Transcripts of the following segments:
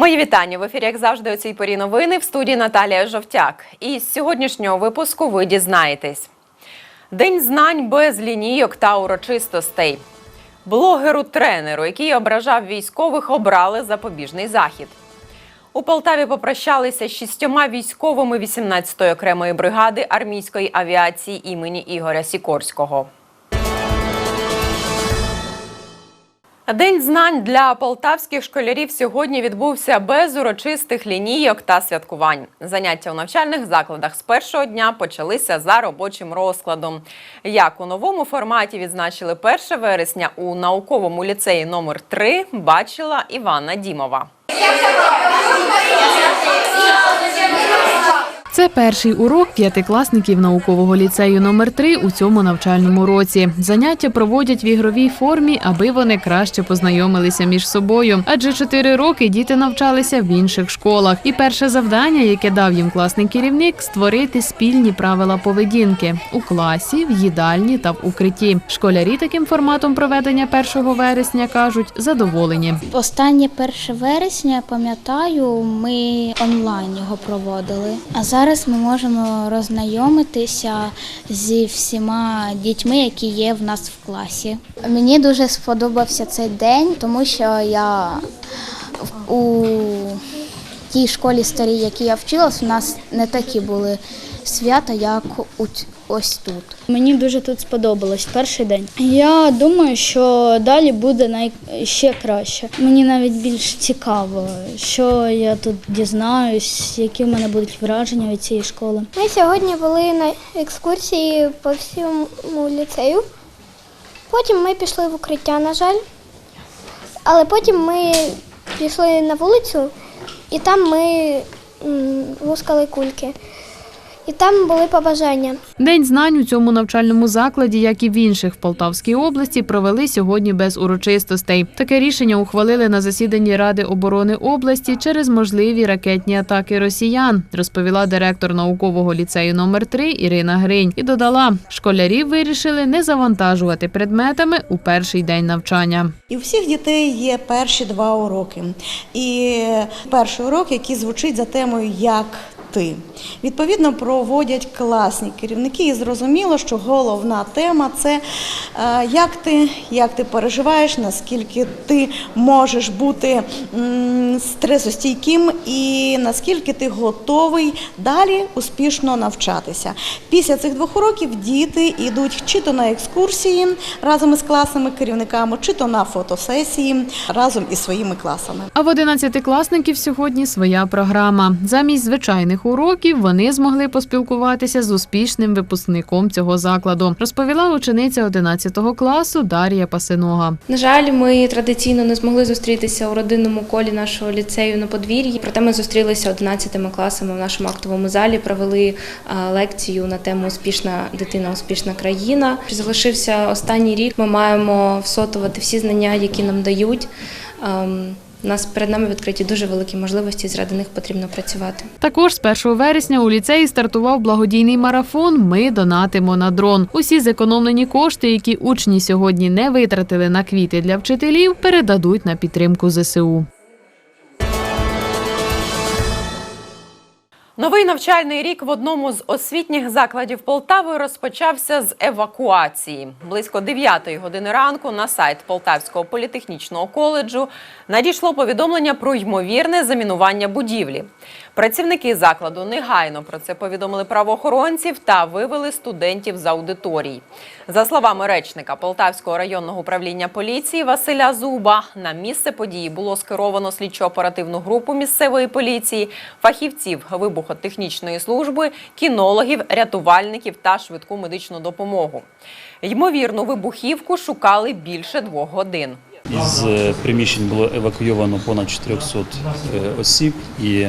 Мої вітання в ефірі, як завжди, у цій порі новини в студії Наталія Жовтяк. І з сьогоднішнього випуску ви дізнаєтесь: День знань без лінійок та урочистостей. Блогеру-тренеру, який ображав військових, обрали запобіжний захід. У Полтаві попрощалися з шістьома військовими 18-ї окремої бригади армійської авіації імені Ігоря Сікорського. День знань для полтавських школярів сьогодні відбувся без урочистих лінійок та святкувань. Заняття у навчальних закладах з першого дня почалися за робочим розкладом. Як у новому форматі відзначили 1 вересня у науковому ліцеї номер 3 бачила Івана Дімова. Це перший урок п'ятикласників наукового ліцею номер 3 у цьому навчальному році. Заняття проводять в ігровій формі, аби вони краще познайомилися між собою. Адже чотири роки діти навчалися в інших школах. І перше завдання, яке дав їм класний керівник, створити спільні правила поведінки у класі, в їдальні та в укритті. Школярі таким форматом проведення 1 вересня кажуть задоволені. Останнє 1 вересня, пам'ятаю, ми онлайн його проводили. А зараз ми можемо роззнайомитися зі всіма дітьми, які є в нас в класі. Мені дуже сподобався цей день, тому що я у тій школі старій, якій я вчилась, у нас не такі були свята, як ось тут. Мені дуже тут сподобалось перший день. Я думаю, що далі буде най... ще краще. Мені навіть більш цікаво, що я тут дізнаюсь, які в мене будуть враження від цієї школи. Ми сьогодні були на екскурсії по всьому ліцею. Потім ми пішли в укриття, на жаль. Але потім ми пішли на вулицю і там ми лускали кульки. І там були побажання. День знань у цьому навчальному закладі, як і в інших в Полтавській області, провели сьогодні без урочистостей. Таке рішення ухвалили на засіданні Ради оборони області через можливі ракетні атаки росіян, розповіла директор наукового ліцею номер 3 Ірина Гринь і додала, школярів вирішили не завантажувати предметами у перший день навчання. І у всіх дітей є перші два уроки. І перший урок, який звучить за темою Як ти. Відповідно, проводять класні керівники, і зрозуміло, що головна тема це е, як ти, як ти переживаєш, наскільки ти можеш бути стресостійким і наскільки ти готовий далі успішно навчатися. Після цих двох уроків діти йдуть чи то на екскурсії разом із класними керівниками, чи то на фотосесії разом із своїми класами. А в одинадцятикласників сьогодні своя програма. Замість звичайних уроків вони змогли поспілкуватися з успішним випускником цього закладу, розповіла учениця 11 класу Дар'я Пасинога. На жаль, ми традиційно не змогли зустрітися у родинному колі нашого ліцею на подвір'ї. Проте ми зустрілися 11 класами в нашому актовому залі, провели лекцію на тему Успішна дитина, успішна країна. Залишився останній рік. Ми маємо всотувати всі знання, які нам дають. У нас перед нами відкриті дуже великі можливості, заради них потрібно працювати. Також з 1 вересня у ліцеї стартував благодійний марафон Ми донатимо на дрон. Усі зекономлені кошти, які учні сьогодні не витратили на квіти для вчителів, передадуть на підтримку ЗСУ. Новий навчальний рік в одному з освітніх закладів Полтави розпочався з евакуації. Близько 9 години ранку на сайт Полтавського політехнічного коледжу надійшло повідомлення про ймовірне замінування будівлі. Працівники закладу негайно про це повідомили правоохоронців та вивели студентів з аудиторій. За словами речника Полтавського районного управління поліції Василя Зуба, на місце події було скеровано слідчо-оперативну групу місцевої поліції, фахівців вибухотехнічної служби, кінологів, рятувальників та швидку медичну допомогу. Ймовірну вибухівку шукали більше двох годин. Із е, приміщень було евакуйовано понад 400 е, осіб і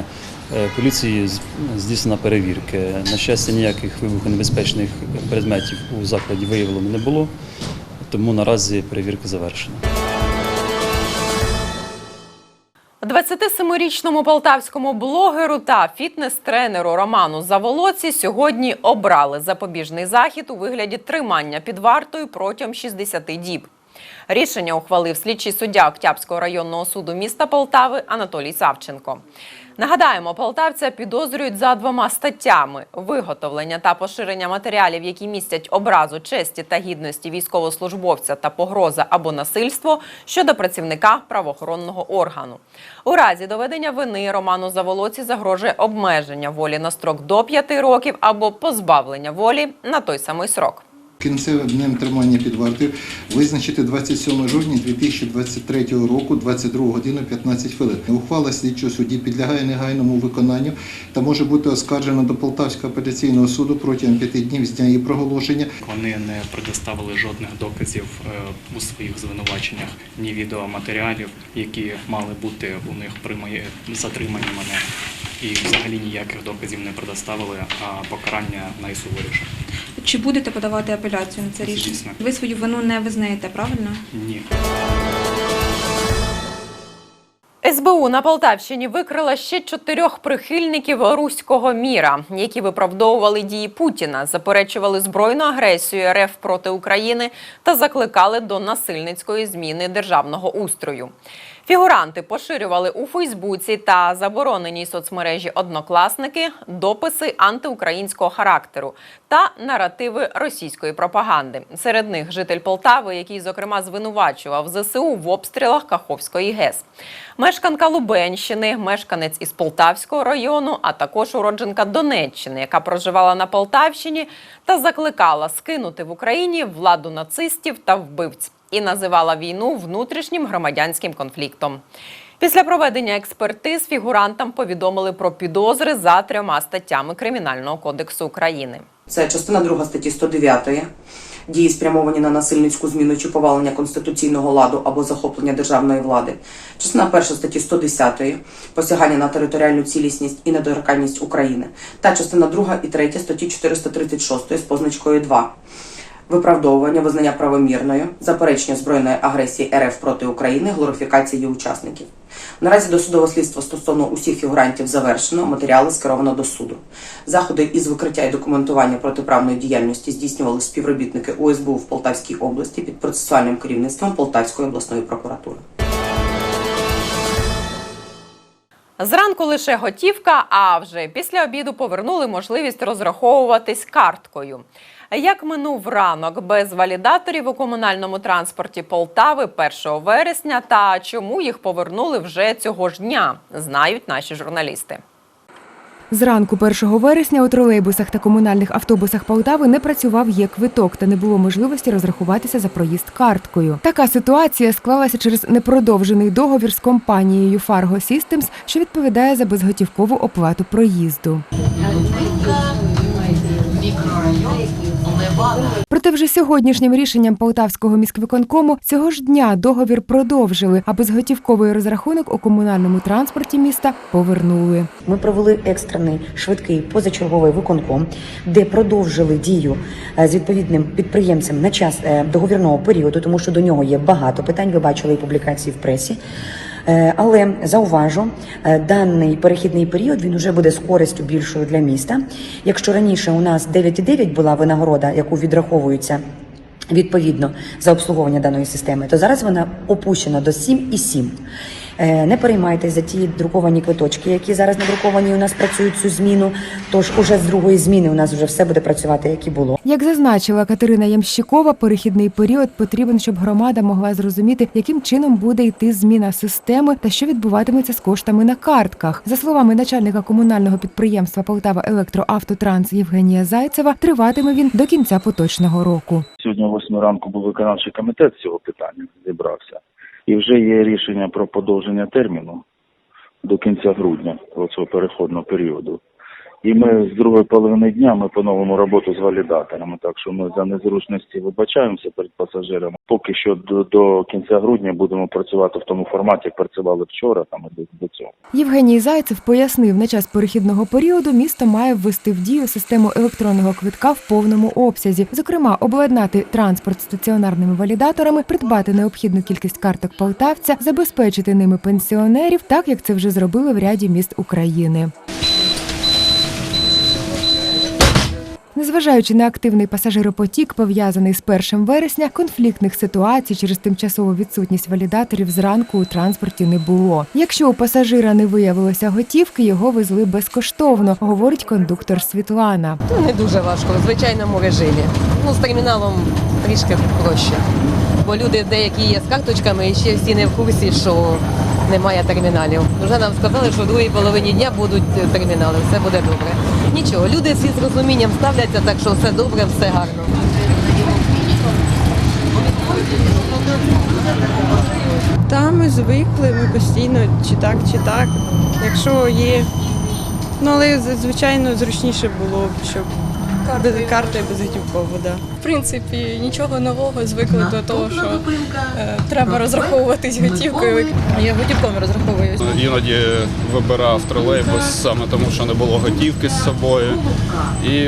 поліції з- здійснена перевірки. На щастя, ніяких вибухонебезпечних предметів у закладі виявлено не було, тому наразі перевірка завершена. 27-річному полтавському блогеру та фітнес-тренеру Роману Заволоці сьогодні обрали запобіжний захід у вигляді тримання під вартою протягом 60 діб. Рішення ухвалив слідчий суддя Октябрського районного суду міста Полтави Анатолій Савченко. Нагадаємо, полтавця підозрюють за двома статтями: виготовлення та поширення матеріалів, які містять образу честі та гідності військовослужбовця та погроза або насильство щодо працівника правоохоронного органу. У разі доведення вини Роману Заволоці загрожує обмеження волі на строк до 5 років або позбавлення волі на той самий срок. Кінцевим днем тримання під вартою визначити 27 жовтня 2023 року, 22 годину 15 хвилин. Ухвала слідчого судді підлягає негайному виконанню та може бути оскаржена до Полтавського апеляційного суду протягом п'яти днів з дня її проголошення. Вони не предоставили жодних доказів е, у своїх звинуваченнях, ні відеоматеріалів, які мали бути у них при затриманні мене, і взагалі ніяких доказів не предоставили, а покарання найсуворіше. Чи будете подавати апеляцію на це рішення? Звісно. Ви свою вину не визнаєте, правильно? Ні. СБУ на Полтавщині викрила ще чотирьох прихильників руського міра, які виправдовували дії Путіна, заперечували збройну агресію РФ проти України та закликали до насильницької зміни державного устрою. Фігуранти поширювали у Фейсбуці та забороненій соцмережі однокласники дописи антиукраїнського характеру та наративи російської пропаганди. Серед них житель Полтави, який зокрема звинувачував ЗСУ в обстрілах Каховської ГЕС. Мешканка Лубенщини, мешканець із Полтавського району, а також уродженка Донеччини, яка проживала на Полтавщині та закликала скинути в Україні владу нацистів та вбивць і називала війну внутрішнім громадянським конфліктом. Після проведення експертиз фігурантам повідомили про підозри за трьома статтями Кримінального кодексу України. Це частина 2 статті 109 дії спрямовані на насильницьку зміну чи повалення конституційного ладу або захоплення державної влади. Частина 1 статті 110 посягання на територіальну цілісність і недоторканність України. Та частина 2 і 3 статті 436 з позначкою 2 виправдовування, визнання правомірною, заперечення збройної агресії РФ проти України, глорифікація її учасників. Наразі досудове слідство стосовно усіх фігурантів завершено, матеріали скеровано до суду. Заходи із викриття і документування протиправної діяльності здійснювали співробітники ОСБУ в Полтавській області під процесуальним керівництвом Полтавської обласної прокуратури. Зранку лише готівка, а вже після обіду повернули можливість розраховуватись карткою. Як минув ранок без валідаторів у комунальному транспорті Полтави 1 вересня та чому їх повернули вже цього ж дня, знають наші журналісти. Зранку 1 вересня у тролейбусах та комунальних автобусах Полтави не працював є квиток та не було можливості розрахуватися за проїзд карткою. Така ситуація склалася через непродовжений договір з компанією Fargo Systems, що відповідає за безготівкову оплату проїзду. Проте вже сьогоднішнім рішенням Полтавського міськвиконкому цього ж дня договір продовжили, а безготівковий розрахунок у комунальному транспорті міста повернули. Ми провели екстрений швидкий позачерговий виконком, де продовжили дію е, з відповідним підприємцем на час е, договірного періоду, тому що до нього є багато питань. Ви бачили і публікації в пресі. Е, Але зауважу, е, даний перехідний період він вже буде з користю більшою для міста. Якщо раніше у нас 9,9 була винагорода, яку відраховується відповідно за обслуговування даної системи, то зараз вона опущена до 7,7. Е, Не переймайтеся за ті друковані квиточки, які зараз надруковані. У нас працюють цю зміну. Тож уже з другої зміни у нас вже все буде працювати, як і було. Як зазначила Катерина Ямщикова, перехідний період потрібен, щоб громада могла зрозуміти, яким чином буде йти зміна системи та що відбуватиметься з коштами на картках. За словами начальника комунального підприємства Полтава Електроавтотранс Євгенія Зайцева, триватиме він до кінця поточного року. Сьогодні о 8 ранку був виконавчий комітет з цього питання, зібрався. І вже є рішення про подовження терміну до кінця грудня, цього переходного періоду. І ми з другої половини дня ми поновимо роботу з валідаторами, так що ми за незручності вибачаємося перед пасажирами. Поки що до, до кінця грудня будемо працювати в тому форматі, як працювали вчора, там і до, цього. Євгеній Зайцев пояснив, на час перехідного періоду місто має ввести в дію систему електронного квитка в повному обсязі, зокрема, обладнати транспорт стаціонарними валідаторами, придбати необхідну кількість карток полтавця, забезпечити ними пенсіонерів, так як це вже зробили в ряді міст України. Незважаючи на активний пасажиропотік, пов'язаний з 1 вересня, конфліктних ситуацій через тимчасову відсутність валідаторів зранку у транспорті не було. Якщо у пасажира не виявилося готівки, його везли безкоштовно, говорить кондуктор Світлана. Ну, не дуже важко, в звичайному режимі. Ну, з терміналом трішки проще. Бо люди деякі є з карточками і ще всі не в курсі, що немає терміналів. Вже нам сказали, що в другій половині дня будуть термінали, все буде добре. Нічого, люди всі з розумінням ставляться, так що все добре, все гарно. Та ми звикли, ми постійно чи так, чи так. Якщо є. Ну але звичайно зручніше було б, щоб без карти безготівково, да. В принципі, нічого нового звикли до того, що е, треба розраховуватись готівкою. Я готівково розраховуюсь. Іноді вибирав тролейбус саме тому, що не було готівки з собою. І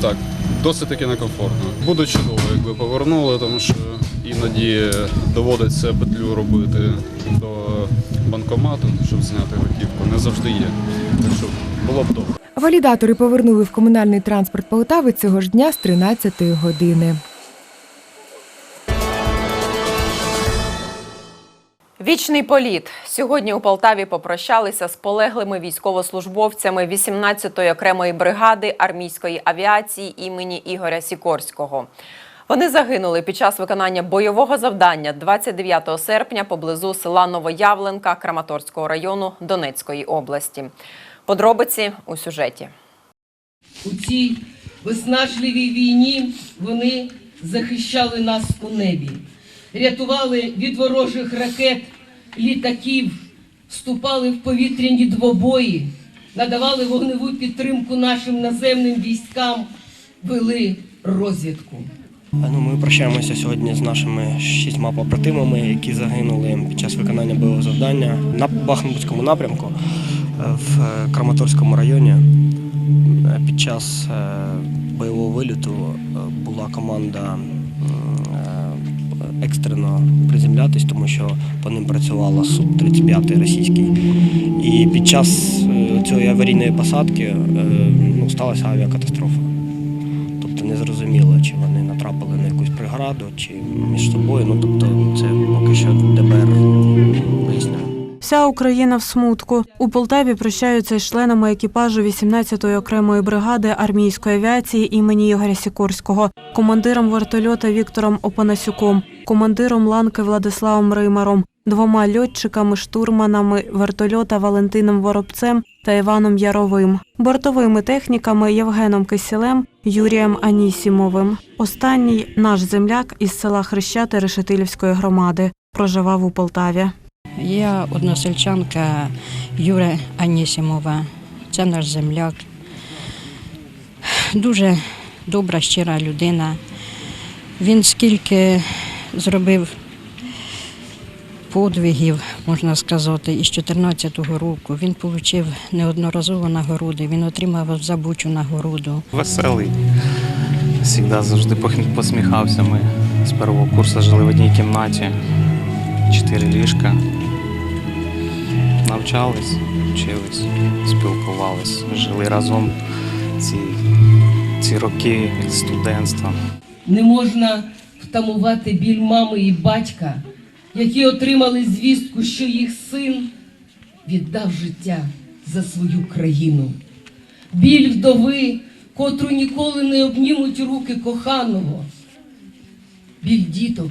так, досить таки некомфортно. Буде чудово, якби повернули, тому що іноді доводиться петлю робити до банкомату, щоб зняти готівку. Не завжди є. Було б добре. Валідатори повернули в комунальний транспорт Полтави цього ж дня з 13 години. Вічний політ. Сьогодні у Полтаві попрощалися з полеглими військовослужбовцями 18-ї окремої бригади армійської авіації імені Ігоря Сікорського. Вони загинули під час виконання бойового завдання 29 серпня поблизу села Новоявленка Краматорського району Донецької області. Подробиці у сюжеті. У цій виснажливій війні вони захищали нас у небі, рятували від ворожих ракет, літаків, вступали в повітряні двобої, надавали вогневу підтримку нашим наземним військам, вели розвідку. Ну, ми прощаємося сьогодні з нашими шістьма побратимами, які загинули під час виконання бойового завдання на Бахмутському напрямку в е, Краматорському районі. Е, Під час е, бойового виліту була команда екстрено приземлятись, тому що по ним працювала Су-35 російський. І під час цієї аварійної посадки ну, сталася авіакатастрофа. Тобто не зрозуміло, чи вони натрапили на якусь преграду, чи між собою. Ну тобто це поки що ДБР виясняє. Вся Україна в смутку. У Полтаві прощаються із членами екіпажу 18-ї окремої бригади армійської авіації імені Ігоря Сікорського, командиром вертольота Віктором Опанасюком, командиром ланки Владиславом Римаром, двома льотчиками, штурманами вертольота Валентином Воробцем та Іваном Яровим, бортовими техніками Євгеном Кисілем, Юрієм Анісімовим. Останній наш земляк із села Хрещати Решетилівської громади проживав у Полтаві. Я односельчанка Юра Анісімова. Це наш земляк. Дуже добра, щира людина. Він скільки зробив подвигів, можна сказати, із 14-го року. Він отримав неодноразово нагороди. Він отримав забучу нагороду. Веселий. Завжди завжди посміхався. Ми з першого курсу жили в одній кімнаті, чотири ліжка. Навчались, вчились, спілкувались, жили разом ці, ці роки студентства. Не можна втамувати біль мами і батька, які отримали звістку, що їх син віддав життя за свою країну. Біль вдови, котру ніколи не обнімуть руки коханого. Біль діток,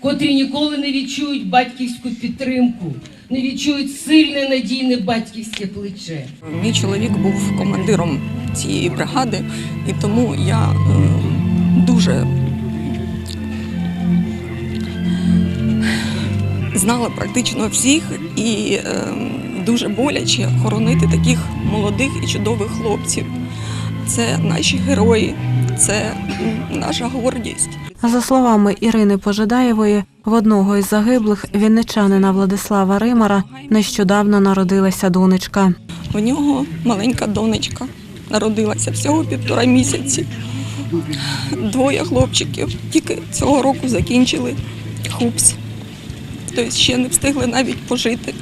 котрі ніколи не відчують батьківську підтримку, не відчують сильне надійне батьківське плече. Мій чоловік був командиром цієї бригади, і тому я е, дуже знала практично всіх і е, дуже боляче хоронити таких молодих і чудових хлопців. Це наші герої, це наша гордість. За словами Ірини Пожидаєвої, в одного із загиблих вінничанина Владислава Римара нещодавно народилася донечка. У нього маленька донечка народилася всього півтора місяці. Двоє хлопчиків тільки цього року закінчили хупс. Тобто ще не встигли навіть пожити.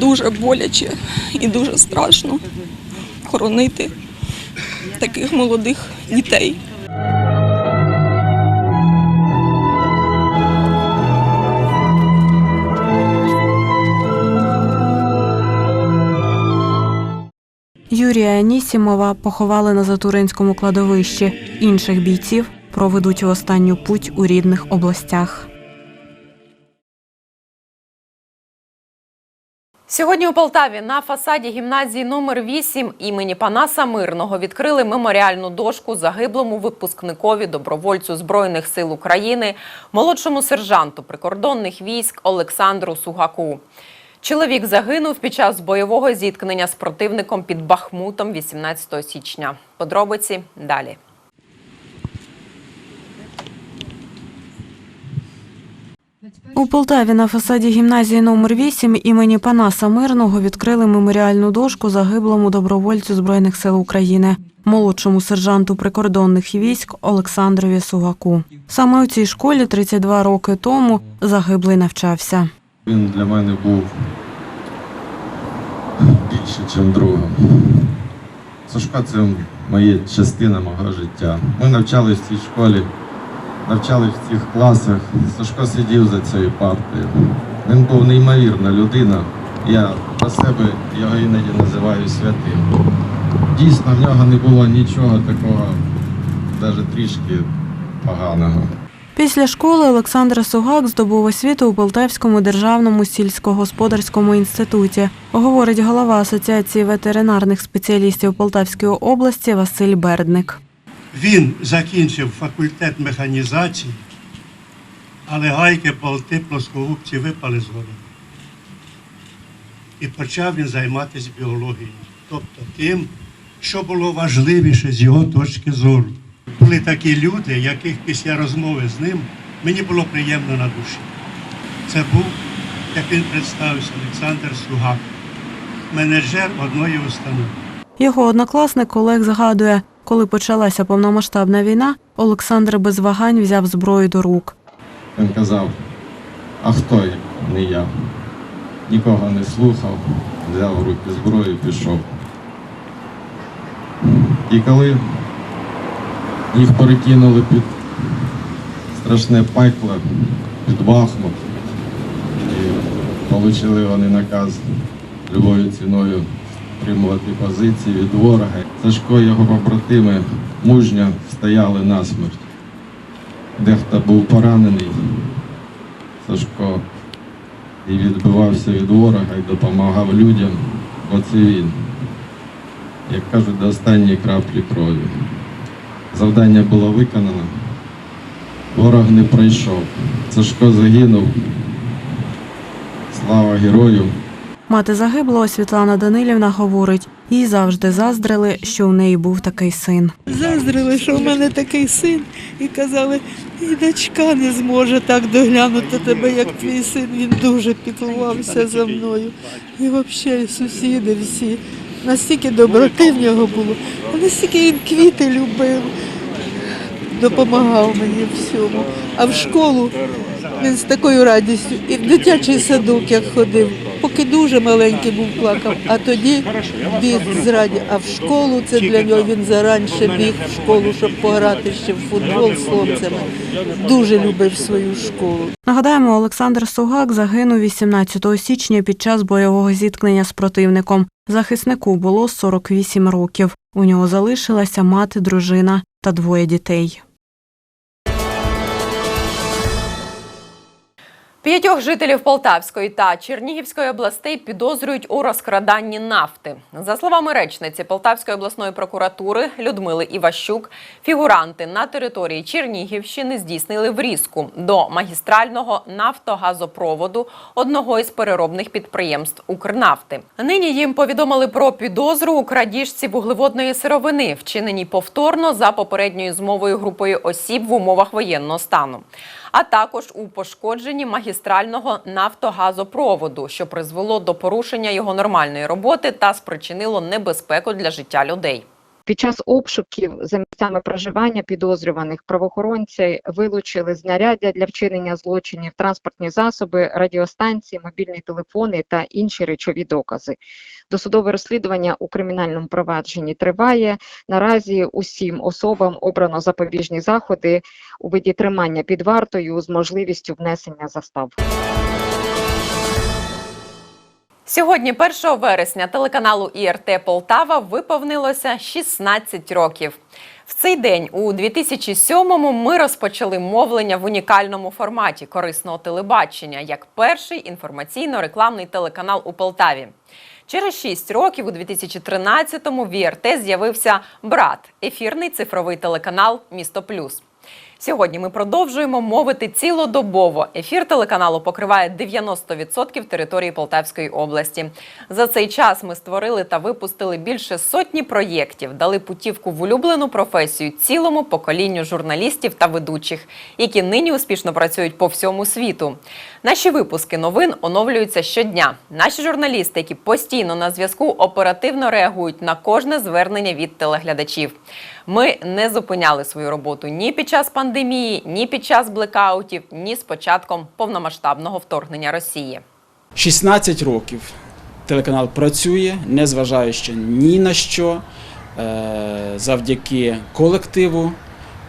Дуже боляче і дуже страшно хоронити таких молодих дітей. Юрія Анісімова поховали на Затуринському кладовищі. Інших бійців проведуть в останню путь у рідних областях. Сьогодні у Полтаві на фасаді гімназії номер 8 імені Панаса Мирного відкрили меморіальну дошку загиблому випускникові добровольцю Збройних сил України, молодшому сержанту прикордонних військ Олександру Сугаку. Чоловік загинув під час бойового зіткнення з противником під Бахмутом 18 січня. Подробиці далі. У Полтаві на фасаді гімназії номер 8 імені Панаса Мирного відкрили меморіальну дошку загиблому добровольцю Збройних сил України, молодшому сержанту прикордонних військ Олександрові Сугаку. Саме у цій школі 32 роки тому загиблий навчався. Він для мене був більше, ніж другом. Сашко це моя частина мого життя. Ми навчались в цій школі, навчались в цих класах. Сашко сидів за цією партою. Він був неймовірна людина. Я про себе його іноді називаю святим. Дійсно, в нього не було нічого такого, навіть трішки поганого. Після школи Олександр Сугак здобув освіту у Полтавському державному сільськогосподарському інституті, говорить голова Асоціації ветеринарних спеціалістів Полтавської області Василь Бердник. Він закінчив факультет механізації, але гайки, болти, плоскогубці випали з голови. І почав він займатися біологією, тобто тим, що було важливіше з його точки зору. Були такі люди, яких після розмови з ним мені було приємно на душі. Це був, як він представився, Олександр Сугак, менеджер одної установи. Його однокласник Олег згадує, коли почалася повномасштабна війна, Олександр без вагань взяв зброю до рук. Він казав, а хто я? Не я. Нікого не слухав, взяв в руки зброю і пішов. І коли їх перекинули під страшне пекло, під Бахмут, і отримали вони наказ любою ціною стримувати позиції від ворога. Сашко і його побратими мужньо стояли насмерть. Дехто був поранений, Сашко і відбивався від ворога і допомагав людям, бо це він, як кажуть, до останньої краплі крові. Завдання було виконано, ворог не пройшов. Сашко загинув. Слава герою! Мати загиблого Світлана Данилівна говорить, їй завжди заздрили, що у неї був такий син. Заздрили, що в мене такий син, і казали, і дочка не зможе так доглянути тебе, як твій син. Він дуже піклувався за мною. І взагалі сусіди всі. Настільки доброти в нього було, настільки він квіти любив, допомагав мені всьому. А в школу він з такою радістю і в дитячий садок як ходив, поки дуже маленький був плакав, а тоді біг зраді. А в школу це для нього він заранше біг в школу, щоб пограти ще в футбол з хлопцями. Дуже любив свою школу. Нагадаємо, Олександр Сугак загинув 18 січня під час бойового зіткнення з противником. Захиснику було 48 років. У нього залишилася мати, дружина та двоє дітей. П'ятьох жителів Полтавської та Чернігівської областей підозрюють у розкраданні нафти. За словами речниці Полтавської обласної прокуратури Людмили Іващук, фігуранти на території Чернігівщини здійснили врізку до магістрального нафтогазопроводу одного із переробних підприємств Укрнафти. Нині їм повідомили про підозру у крадіжці вуглеводної сировини, вчиненій повторно за попередньою змовою групою осіб в умовах воєнного стану а також у пошкодженні магістрального нафтогазопроводу, що призвело до порушення його нормальної роботи та спричинило небезпеку для життя людей. Під час обшуків за місцями проживання підозрюваних правоохоронці вилучили знаряддя для вчинення злочинів, транспортні засоби, радіостанції, мобільні телефони та інші речові докази. Досудове розслідування у кримінальному провадженні триває. Наразі усім особам обрано запобіжні заходи у виді тримання під вартою з можливістю внесення застав. Сьогодні, 1 вересня, телеканалу ІРТ Полтава виповнилося 16 років. В цей день, у 2007-му, ми розпочали мовлення в унікальному форматі корисного телебачення як перший інформаційно-рекламний телеканал у Полтаві. Через 6 років, у 2013-му, в ІРТ з'явився брат ефірний цифровий телеканал Місто Плюс. Сьогодні ми продовжуємо мовити цілодобово. Ефір телеканалу покриває 90% території Полтавської області. За цей час ми створили та випустили більше сотні проєктів, дали путівку в улюблену професію цілому поколінню журналістів та ведучих, які нині успішно працюють по всьому світу. Наші випуски новин оновлюються щодня. Наші журналісти, які постійно на зв'язку, оперативно реагують на кожне звернення від телеглядачів. Ми не зупиняли свою роботу ні під час пандемії, ні під час блекаутів, ні з початком повномасштабного вторгнення Росії. 16 років телеканал працює, незважаючи ні на що. Е, Завдяки колективу.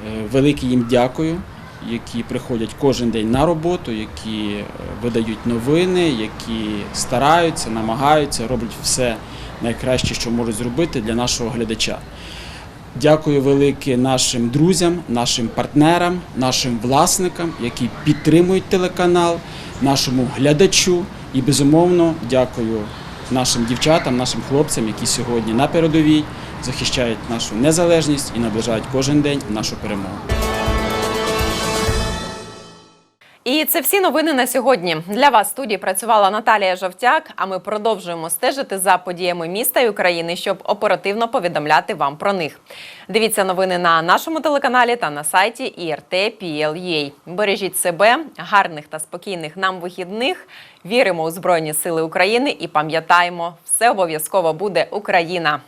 Е, Велике їм дякую, які приходять кожен день на роботу, які е, видають новини, які стараються, намагаються, роблять все найкраще, що можуть зробити для нашого глядача. Дякую велике нашим друзям, нашим партнерам, нашим власникам, які підтримують телеканал, нашому глядачу. І безумовно дякую нашим дівчатам, нашим хлопцям, які сьогодні на передовій захищають нашу незалежність і наближають кожен день нашу перемогу. І це всі новини на сьогодні. Для вас в студії працювала Наталія Жовтяк. А ми продовжуємо стежити за подіями міста і України, щоб оперативно повідомляти вам про них. Дивіться новини на нашому телеканалі та на сайті IRT.PL.UA. Бережіть себе, гарних та спокійних нам вихідних. Віримо у Збройні Сили України і пам'ятаємо, все обов'язково буде Україна.